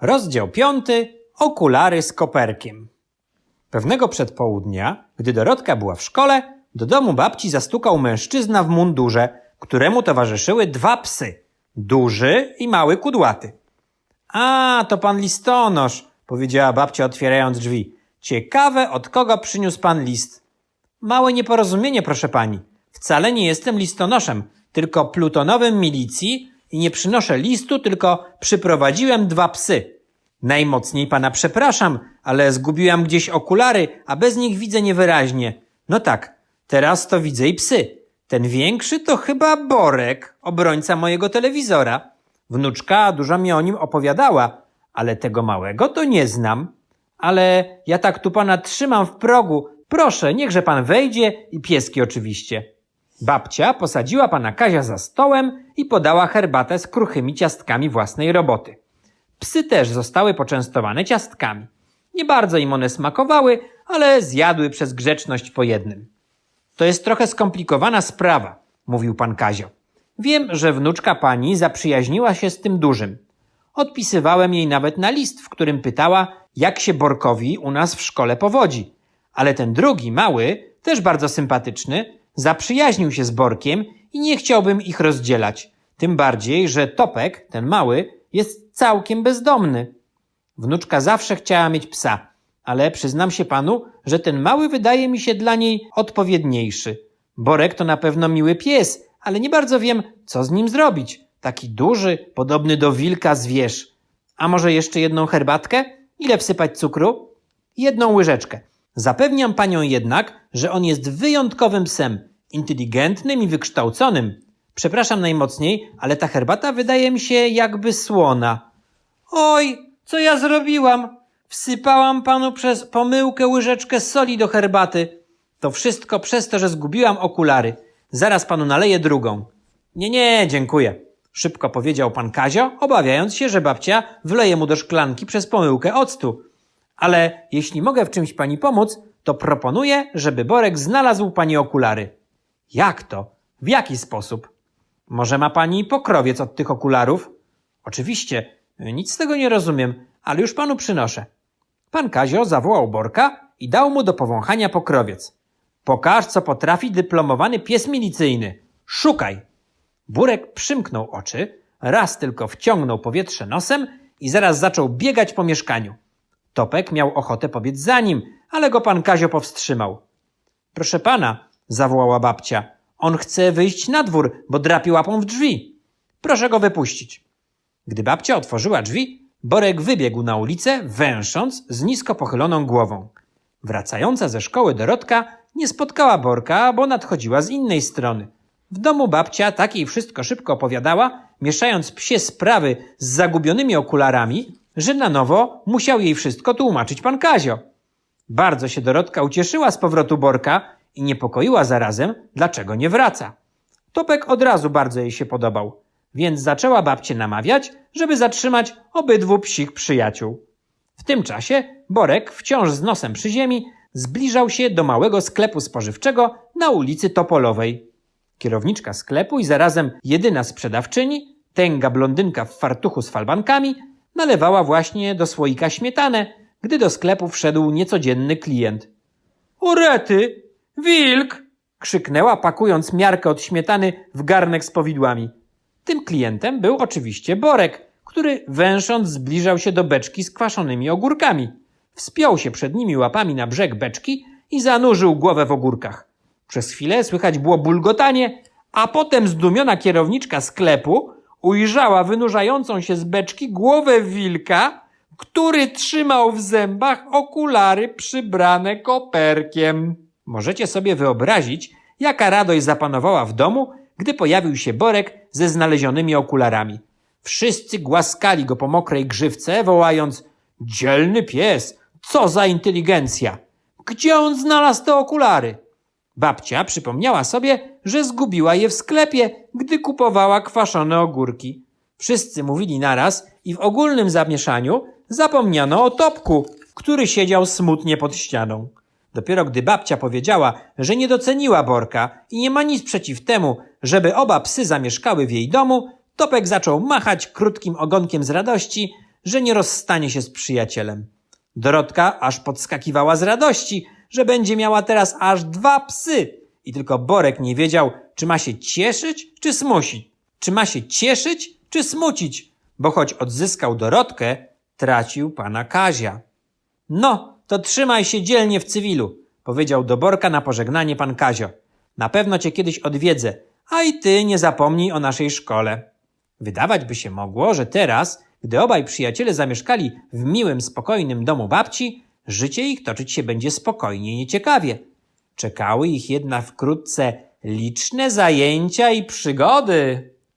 Rozdział piąty. Okulary z koperkiem. Pewnego przedpołudnia, gdy Dorotka była w szkole, do domu babci zastukał mężczyzna w mundurze, któremu towarzyszyły dwa psy. Duży i mały kudłaty. A, to pan listonosz, powiedziała babcia otwierając drzwi. Ciekawe, od kogo przyniósł pan list. Małe nieporozumienie, proszę pani. Wcale nie jestem listonoszem, tylko plutonowym milicji i nie przynoszę listu, tylko przyprowadziłem dwa psy. Najmocniej pana przepraszam, ale zgubiłam gdzieś okulary, a bez nich widzę niewyraźnie. No tak, teraz to widzę i psy. Ten większy to chyba Borek, obrońca mojego telewizora. Wnuczka dużo mi o nim opowiadała, ale tego małego to nie znam. Ale ja tak tu pana trzymam w progu. Proszę, niechże pan wejdzie i pieski oczywiście. Babcia posadziła pana Kazia za stołem i podała herbatę z kruchymi ciastkami własnej roboty. Psy też zostały poczęstowane ciastkami. Nie bardzo im one smakowały, ale zjadły przez grzeczność po jednym. To jest trochę skomplikowana sprawa, mówił pan Kazio. Wiem, że wnuczka pani zaprzyjaźniła się z tym dużym. Odpisywałem jej nawet na list, w którym pytała, jak się Borkowi u nas w szkole powodzi. Ale ten drugi, mały, też bardzo sympatyczny, zaprzyjaźnił się z Borkiem i nie chciałbym ich rozdzielać. Tym bardziej, że Topek, ten mały, jest całkiem bezdomny. Wnuczka zawsze chciała mieć psa, ale przyznam się panu, że ten mały wydaje mi się dla niej odpowiedniejszy. Borek to na pewno miły pies, ale nie bardzo wiem, co z nim zrobić. Taki duży, podobny do wilka zwierz. A może jeszcze jedną herbatkę? Ile wsypać cukru? Jedną łyżeczkę. Zapewniam panią jednak, że on jest wyjątkowym psem, inteligentnym i wykształconym. Przepraszam najmocniej, ale ta herbata wydaje mi się jakby słona. Oj, co ja zrobiłam? Wsypałam panu przez pomyłkę łyżeczkę soli do herbaty. To wszystko przez to, że zgubiłam okulary. Zaraz panu naleję drugą. Nie, nie, dziękuję. Szybko powiedział pan Kazio, obawiając się, że babcia wleje mu do szklanki przez pomyłkę octu. Ale jeśli mogę w czymś pani pomóc, to proponuję, żeby Borek znalazł pani okulary. Jak to? W jaki sposób? Może ma pani pokrowiec od tych okularów? Oczywiście, nic z tego nie rozumiem, ale już panu przynoszę. Pan Kazio zawołał Borka i dał mu do powąchania pokrowiec. Pokaż, co potrafi dyplomowany pies milicyjny. Szukaj! Burek przymknął oczy, raz tylko wciągnął powietrze nosem i zaraz zaczął biegać po mieszkaniu. Topek miał ochotę pobiec za nim, ale go pan Kazio powstrzymał. Proszę pana, zawołała babcia, on chce wyjść na dwór, bo drapie łapą w drzwi. Proszę go wypuścić. Gdy babcia otworzyła drzwi, Borek wybiegł na ulicę, węsząc z nisko pochyloną głową. Wracająca ze szkoły Dorotka nie spotkała Borka, bo nadchodziła z innej strony. W domu babcia tak jej wszystko szybko opowiadała, mieszając psie sprawy z zagubionymi okularami, że na nowo musiał jej wszystko tłumaczyć pan Kazio. Bardzo się Dorotka ucieszyła z powrotu Borka i niepokoiła zarazem, dlaczego nie wraca. Topek od razu bardzo jej się podobał, więc zaczęła babcię namawiać, żeby zatrzymać obydwu psich przyjaciół. W tym czasie Borek, wciąż z nosem przy ziemi, zbliżał się do małego sklepu spożywczego na ulicy Topolowej. Kierowniczka sklepu i zarazem jedyna sprzedawczyni, tęga blondynka w fartuchu z falbankami, nalewała właśnie do słoika śmietanę, gdy do sklepu wszedł niecodzienny klient. Urety! Wilk! krzyknęła, pakując miarkę od śmietany w garnek z powidłami. Tym klientem był oczywiście Borek, który węsząc zbliżał się do beczki z kwaszonymi ogórkami. Wspiął się przed nimi łapami na brzeg beczki i zanurzył głowę w ogórkach. Przez chwilę słychać było bulgotanie, a potem zdumiona kierowniczka sklepu ujrzała wynurzającą się z beczki głowę wilka, który trzymał w zębach okulary przybrane koperkiem. Możecie sobie wyobrazić, jaka radość zapanowała w domu, gdy pojawił się Borek ze znalezionymi okularami. Wszyscy głaskali go po mokrej grzywce, wołając Dzielny pies, co za inteligencja! Gdzie on znalazł te okulary? Babcia przypomniała sobie, że zgubiła je w sklepie, gdy kupowała kwaszone ogórki. Wszyscy mówili naraz i w ogólnym zamieszaniu zapomniano o Topku, który siedział smutnie pod ścianą. Dopiero gdy babcia powiedziała, że nie doceniła Borka i nie ma nic przeciw temu, żeby oba psy zamieszkały w jej domu, Topek zaczął machać krótkim ogonkiem z radości, że nie rozstanie się z przyjacielem. Dorotka aż podskakiwała z radości, że będzie miała teraz aż dwa psy. I tylko Borek nie wiedział, czy ma się cieszyć, czy smucić. Czy ma się cieszyć, czy smucić, bo choć odzyskał Dorotkę, tracił pana Kazia. No, to trzymaj się dzielnie w cywilu, powiedział do Borka na pożegnanie pan Kazio. Na pewno cię kiedyś odwiedzę, a i ty nie zapomnij o naszej szkole. Wydawać by się mogło, że teraz, gdy obaj przyjaciele zamieszkali w miłym, spokojnym domu babci, życie ich toczyć się będzie spokojnie i nieciekawie. Czekały ich jednak wkrótce liczne zajęcia i przygody.